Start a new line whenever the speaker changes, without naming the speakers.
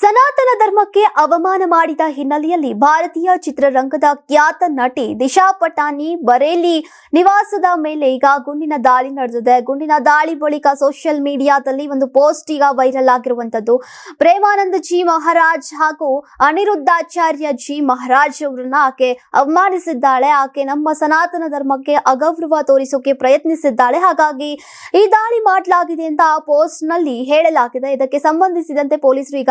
ಸನಾತನ ಧರ್ಮಕ್ಕೆ ಅವಮಾನ ಮಾಡಿದ ಹಿನ್ನೆಲೆಯಲ್ಲಿ ಭಾರತೀಯ ಚಿತ್ರರಂಗದ ಖ್ಯಾತ ನಟಿ ದಿಶಾ ಪಟಾನಿ ಬರೇಲಿ ನಿವಾಸದ ಮೇಲೆ ಈಗ ಗುಂಡಿನ ದಾಳಿ ನಡೆದಿದೆ. ಗುಂಡಿನ ದಾಳಿ ಬಳಿಕ ಸೋಷಿಯಲ್ ಮೀಡಿಯಾದಲ್ಲಿ ಒಂದು ಪೋಸ್ಟ್ ಈಗ ವೈರಲ್ ಆಗಿರುವಂತದ್ದು ಪ್ರೇಮಾನಂದ ಜಿ ಮಹಾರಾಜ್ ಹಾಗೂ ಅನಿರುದ್ಧಾಚಾರ್ಯ ಜಿ ಮಹಾರಾಜ್ ಅವರನ್ನ ಆಕೆ ಅವಮಾನಿಸಿದ್ದಾಳೆ. ಆಕೆ ನಮ್ಮ ಸನಾತನ ಧರ್ಮಕ್ಕೆ ಅಗೌರವ ತೋರಿಸೋಕೆ ಪ್ರಯತ್ನಿಸಿದ್ದಾಳೆ. ಹಾಗಾಗಿ ಈ ದಾಳಿ ಮಾಡಲಾಗಿದೆ ಅಂತ ಆ ಪೋಸ್ಟ್ನಲ್ಲಿ ಹೇಳಲಾಗಿದೆ. ಇದಕ್ಕೆ ಸಂಬಂಧಿಸಿದಂತೆ ಪೊಲೀಸರು ಈಗ